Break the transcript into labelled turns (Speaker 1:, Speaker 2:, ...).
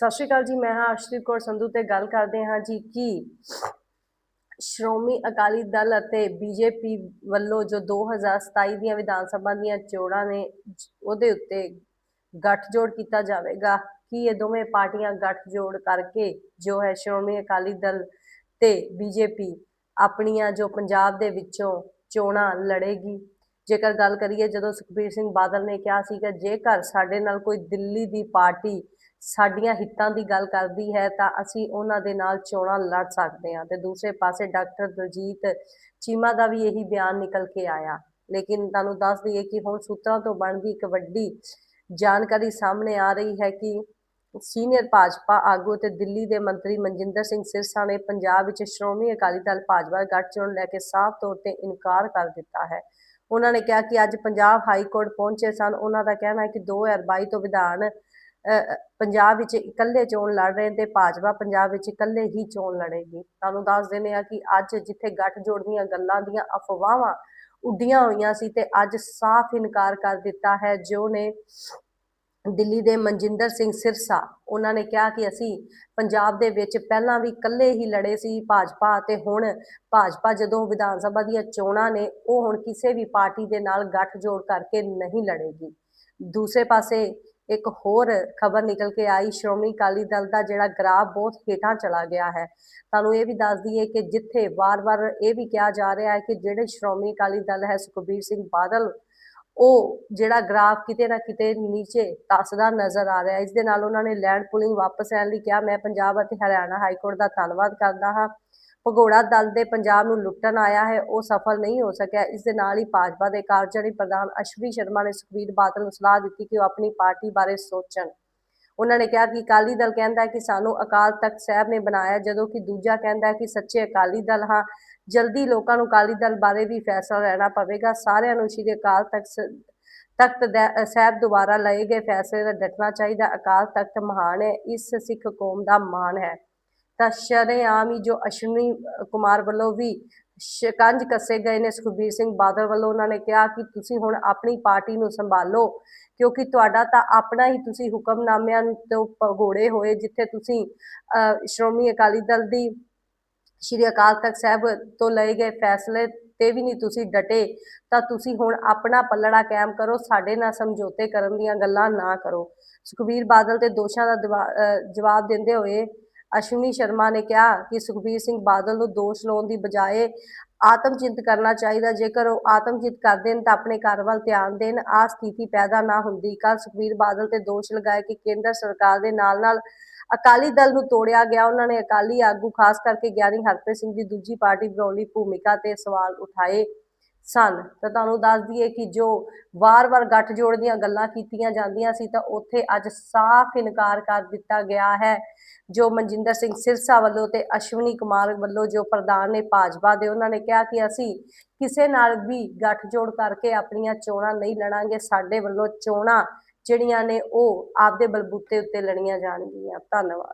Speaker 1: ਸਤਿ ਸ਼੍ਰੀ ਅਕਾਲ ਜੀ, ਮੈਂ ਹਾਂ ਅਰਸ਼ਦੀਪ ਕੌਰ ਸੰਧੂ ਤੇ ਗੱਲ ਕਰਦੇ ਹਾਂ ਜੀ ਕਿ ਸ਼੍ਰੋਮਣੀ ਅਕਾਲੀ ਦਲ ਅਤੇ ਬੀਜੇਪੀ ਵੱਲੋਂ ਜੋ 2027 ਦੀਆਂ ਵਿਧਾਨ ਸਭਾ ਦੀਆਂ ਚੋਣਾਂ ਨੇ, ਉਹਦੇ ਉੱਤੇ ਗੱਠਜੋੜ ਕੀਤਾ ਜਾਵੇਗਾ। ਕਿ ਇਹ ਦੋਵੇਂ ਪਾਰਟੀਆਂ ਗੱਠਜੋੜ ਕਰਕੇ ਜੋ ਹੈ ਸ਼੍ਰੋਮਣੀ ਅਕਾਲੀ ਦਲ ਤੇ ਬੀਜੇਪੀ ਆਪਣੀਆਂ ਜੋ ਪੰਜਾਬ ਦੇ ਵਿੱਚੋਂ ਚੋਣਾਂ ਲੜੇਗੀ? ਜੇਕਰ ਗੱਲ ਕਰੀਏ, ਜਦੋਂ ਸੁਖਬੀਰ ਸਿੰਘ ਬਾਦਲ ਨੇ ਕਿਹਾ ਸੀਗਾ, ਜੇਕਰ ਸਾਡੇ ਨਾਲ ਕੋਈ ਦਿੱਲੀ ਦੀ ਪਾਰਟੀ ਸਾਡੀਆਂ ਹਿੱਤਾਂ ਦੀ ਗੱਲ ਕਰਦੀ ਹੈ ਤਾਂ ਅਸੀਂ ਉਹਨਾਂ ਦੇ ਨਾਲ ਚੋਣਾਂ ਲੜ ਸਕਦੇ ਹਾਂ। ਤੇ ਦੂਸਰੇ ਪਾਸੇ ਡਾਕਟਰ ਦਲਜੀਤ ਚੀਮਾ ਦਾ ਵੀ ਇਹੀ ਬਿਆਨ ਨਿਕਲ ਕੇ ਆਇਆ। ਲੇਕਿਨ ਤੁਹਾਨੂੰ ਦੱਸ ਦਈਏ ਕਿ ਹੁਣ ਸੂਤਰਾਂ ਤੋਂ ਬਣਦੀ ਇੱਕ ਵੱਡੀ ਜਾਣਕਾਰੀ ਸਾਹਮਣੇ ਆ ਰਹੀ ਹੈ ਕਿ ਸੀਨੀਅਰ ਭਾਜਪਾ ਆਗੂ ਤੇ ਦਿੱਲੀ ਦੇ ਮੰਤਰੀ ਮਨਜਿੰਦਰ ਸਿੰਘ ਸਿਰਸਾ ਨੇ ਪੰਜਾਬ ਵਿੱਚ ਸ਼੍ਰੋਮਣੀ ਅਕਾਲੀ ਦਲ ਭਾਜਪਾ ਗੱਠਜੋੜ ਲੈ ਕੇ ਸਾਫ਼ ਤੌਰ ਤੇ ਇਨਕਾਰ ਕਰ ਦਿੱਤਾ ਹੈ। ਉਹਨਾਂ ਨੇ ਕਿਹਾ ਕਿ ਅੱਜ ਪੰਜਾਬ ਹਾਈ ਕੋਰਟ ਪਹੁੰਚੇ ਸਨ। ਉਹਨਾਂ ਦਾ ਕਹਿਣਾ ਹੈ ਕਿ 2022 ਤੋਂ ਵਿਧਾਨ ਪੰਜਾਬ ਵਿੱਚ ਇਕੱਲੇ ਚੋਣ ਲੜ ਰਹੇ ਤੇ ਭਾਜਪਾ ਪੰਜਾਬ ਵਿੱਚ ਇਕੱਲੇ ਹੀ ਚੋਣ ਲੜੇਗੀ। ਤੁਹਾਨੂੰ ਦੱਸ ਦਿੰਦੇ ਆ ਕਿ ਅੱਜ ਜਿੱਥੇ ਗੱਠਜੋੜ ਦੀਆਂ ਗੱਲਾਂ ਦੀਆਂ ਅਫਵਾਹਾਂ ਉੱਡੀਆਂ ਹੋਈਆਂ ਸੀ ਤੇ ਅੱਜ ਸਾਫ਼ ਇਨਕਾਰ ਕਰ ਦਿੱਤਾ ਹੈ ਜੋ ਨੇ ਦਿੱਲੀ ਦੇ ਮਨਜਿੰਦਰ ਸਿੰਘ ਸਿਰਸਾ। ਉਹਨਾਂ ਨੇ ਕਿਹਾ ਕਿ ਅਸੀਂ ਪੰਜਾਬ ਦੇ ਵਿੱਚ ਪਹਿਲਾਂ ਵੀ ਇਕੱਲੇ ਹੀ ਲੜੇ ਸੀ ਭਾਜਪਾ ਅਤੇ ਹੁਣ ਭਾਜਪਾ ਜਦੋਂ ਵਿਧਾਨ ਸਭਾ ਦੀਆਂ ਚੋਣਾਂ ਨੇ, ਉਹ ਹੁਣ ਕਿਸੇ ਵੀ ਪਾਰਟੀ ਦੇ ਨਾਲ ਗੱਠਜੋੜ ਕਰਕੇ ਨਹੀਂ ਲੜੇਗੀ। ਦੂਸਰੇ ਪਾਸੇ ਇੱਕ ਹੋਰ ਖਬਰ ਨਿਕਲ ਕੇ ਆਈ, ਸ਼੍ਰੋਮਣੀ ਅਕਾਲੀ ਦਲ ਦਾ ਜਿਹੜਾ ਗ੍ਰਾਫ ਬਹੁਤ ਹੇਠਾਂ ਚਲਾ ਗਿਆ ਹੈ। ਤੁਹਾਨੂੰ ਇਹ ਵੀ ਦੱਸ ਦਈਏ ਕਿ ਜਿੱਥੇ ਵਾਰ-ਵਾਰ ਇਹ ਵੀ ਕਿਹਾ ਜਾ ਰਿਹਾ ਹੈ ਕਿ ਜਿਹੜੇ ਸ਼੍ਰੋਮਣੀ ਅਕਾਲੀ ਦਲ ਹੈ, ਸੁਖਬੀਰ ਸਿੰਘ ਬਾਦਲ, ਉਹ ਜਿਹੜਾ ਗ੍ਰਾਫ ਕਿਤੇ ਨਾ ਕਿਤੇ ਨੀਚੇ ਤਸਦਾ ਨਜ਼ਰ ਆ ਰਿਹਾ ਹੈ। ਇਸ ਦੇ ਨਾਲ ਉਹਨਾਂ ਨੇ ਲੈਂਡ ਪੁਲਿੰਗ ਵਾਪਸ ਲੈਣ ਲਈ ਕਿਹਾ। ਮੈਂ ਪੰਜਾਬ ਅਤੇ ਹਰਿਆਣਾ ਹਾਈ ਕੋਰਟ ਦਾ ਧੰਨਵਾਦ ਕਰਦਾ ਹਾਂ। ਭਗੌੜਾ ਦਲ ਦੇ ਪੰਜਾਬ ਨੂੰ ਲੁੱਟਣ ਆਇਆ ਹੈ, ਉਹ ਸਫਲ ਨਹੀਂ ਹੋ ਸਕਿਆ। ਇਸ ਦੇ ਨਾਲ ਹੀ ਭਾਜਪਾ ਦੇ ਕਾਰਜਕਾਰੀ ਪ੍ਰਧਾਨ ਅਸ਼ਵੀ ਸ਼ਰਮਾ ਨੇ ਸੁਖਬੀਰ ਬਾਦਲ ਨੂੰ ਸਲਾਹ ਦਿੱਤੀ ਕਿ ਉਹ ਆਪਣੀ ਪਾਰਟੀ ਬਾਰੇ ਸੋਚਣ। ਉਹਨਾਂ ਨੇ ਕਿਹਾ ਕਿ ਅਕਾਲੀ ਦਲ ਕਹਿੰਦਾ ਹੈ ਕਿ ਸਾਨੂੰ ਅਕਾਲ ਤਖਤ ਸਾਹਿਬ ਨੇ ਬਣਾਇਆ, ਜਦੋਂ ਕਿ ਦੂਜਾ ਕਹਿੰਦਾ ਹੈ ਕਿ ਸੱਚੇ ਅਕਾਲੀ ਦਲ, ਹਾਂ, ਜਲਦੀ ਲੋਕਾਂ ਨੂੰ ਅਕਾਲੀ ਦਲ ਬਾਰੇ ਵੀ ਫੈਸਲਾ ਲੈਣਾ ਪਵੇਗਾ। ਸਾਰਿਆਂ ਨੂੰ ਸ਼੍ਰੀ ਅਕਾਲ ਤਖਤ ਤਖਤ ਸਾਹਿਬ ਦੁਆਰਾ ਲਏ ਗਏ ਫੈਸਲੇ ਦਾ ਡਟਣਾ ਚਾਹੀਦਾ। ਅਕਾਲ ਤਖਤ ਮਹਾਨ ਹੈ, ਇਸ ਸਿੱਖ ਕੌਮ ਦਾ ਮਾਣ ਹੈ। ਤਾਂ ਸ਼ਰੇਆਮ ਹੀ ਜੋ ਅਸ਼ਵਨੀ ਕੁਮਾਰ ਵੱਲੋਂ ਵੀ ਸ਼ਿਕੰਜ ਕੱਸੇ ਗਏ ਨੇ ਸੁਖਬੀਰ ਸਿੰਘ ਬਾਦਲ ਵੱਲੋਂ ਉਹਨਾਂ ਨੇ ਕਿਹਾ ਕਿ ਤੁਸੀਂ ਹੁਣ ਆਪਣੀ ਪਾਰਟੀ ਨੂੰ ਸੰਭਾਲੋ, ਕਿਉਂਕਿ ਤੁਹਾਡਾ ਤਾਂ ਆਪਣਾ ਹੀ ਤੁਸੀਂ ਹੁਕਮਨਾਮਿਆਂ ਤੋਂ ਭਗੋੜੇ ਹੋਏ, ਜਿੱਥੇ ਤੁਸੀਂ ਸ਼੍ਰੋਮਣੀ ਅਕਾਲੀ ਦਲ ਦੀ ਸ਼੍ਰੀ ਅਕਾਲ ਤਖਤ ਸਾਹਿਬ ਤੋਂ ਲਏ ਗਏ ਫੈਸਲੇ ਤੇ ਵੀ ਨਹੀਂ ਤੁਸੀਂ ਡਟੇ, ਤਾਂ ਤੁਸੀਂ ਹੁਣ ਆਪਣਾ ਪੱਲੜਾ ਕਾਇਮ ਕਰੋ, ਸਾਡੇ ਨਾਲ ਸਮਝੌਤੇ ਕਰਨ ਦੀਆਂ ਗੱਲਾਂ ਨਾ ਕਰੋ। ਸੁਖਬੀਰ ਬਾਦਲ ਤੇ ਦੋਸ਼ਾਂ ਦਾ ਦਵਾ- ਜਵਾਬ ਦਿੰਦੇ ਹੋਏ ਅਸ਼ਵਨੀ ਸ਼ਰਮਾ ਨੇ ਕਿਹਾ ਕਿ ਸੁਖਬੀਰ ਸਿੰਘ ਬਾਦਲ ਨੂੰ ਦੋਸ਼ ਲਾਉਣ ਦੀ ਬਜਾਏ ਆਤਮਚਿੰਤ ਕਰਨਾ ਚਾਹੀਦਾ। ਜੇਕਰ ਉਹ ਆਤਮਚਿੰਤ ਕਰਦੇ ਨੇ ਤਾਂ ਆਪਣੇ ਘਰ ਵੱਲ ਧਿਆਨ ਦੇਣ ਆ ਸਥਿਤੀ ਪੈਦਾ ਨਾ ਹੁੰਦੀ। ਕੱਲ ਸੁਖਬੀਰ ਬਾਦਲ ਤੇ ਦੋਸ਼ ਲਗਾਏ ਕਿ ਕੇਂਦਰ ਸਰਕਾਰ ਦੇ ਨਾਲ ਨਾਲ ਅਕਾਲੀ ਦਲ ਨੂੰ ਤੋੜਿਆ ਗਿਆ। ਉਹਨਾਂ ਨੇ ਅਕਾਲੀ ਆਗੂ, ਖਾਸ ਕਰਕੇ ਗਿਆਨੀ ਹਰਪ੍ਰੀਤ ਸਿੰਘ ਦੀ ਦੂਜੀ ਪਾਰਟੀ ਬਣਾਉਣ ਲਈ ਭੂਮਿਕਾ ਤੇ ਸਵਾਲ ਉਠਾਏ। ਸਨ। ਤਾਂ ਤੁਹਾਨੂੰ ਦੱਸ ਦਈਏ ਕਿ ਜੋ ਵਾਰ-ਵਾਰ ਗੱਠਜੋੜ ਦੀਆਂ ਗੱਲਾਂ ਕੀਤੀਆਂ ਜਾਂਦੀਆਂ ਸੀ, ਤਾਂ ਉੱਥੇ ਅੱਜ ਸਾਫ਼ ਇਨਕਾਰ ਕਰ ਦਿੱਤਾ ਗਿਆ ਹੈ। ਜੋ ਮਨਜਿੰਦਰ ਸਿੰਘ ਸਿਰਸਾ ਵੱਲੋਂ ਤੇ ਅਸ਼ਵਨੀ ਕੁਮਾਰ ਵੱਲੋਂ ਜੋ ਪ੍ਰਧਾਨ ਨੇ ਭਾਜਪਾ ਦੇ, ਉਹਨਾਂ ਨੇ ਕਿਹਾ ਕਿ ਅਸੀਂ ਕਿਸੇ ਨਾਲ ਵੀ ਗੱਠਜੋੜ ਕਰਕੇ ਆਪਣੀਆਂ ਚੋਣਾਂ ਨਹੀਂ ਲੜਾਂਗੇ। ਸਾਡੇ ਵੱਲੋਂ ਚੋਣਾਂ ਜਿਹੜੀਆਂ ਨੇ, ਉਹ ਆਪਦੇ ਬਲਬੂਤੇ ਉੱਤੇ ਲੜੀਆਂ ਜਾਣਗੀਆਂ। ਧੰਨਵਾਦ।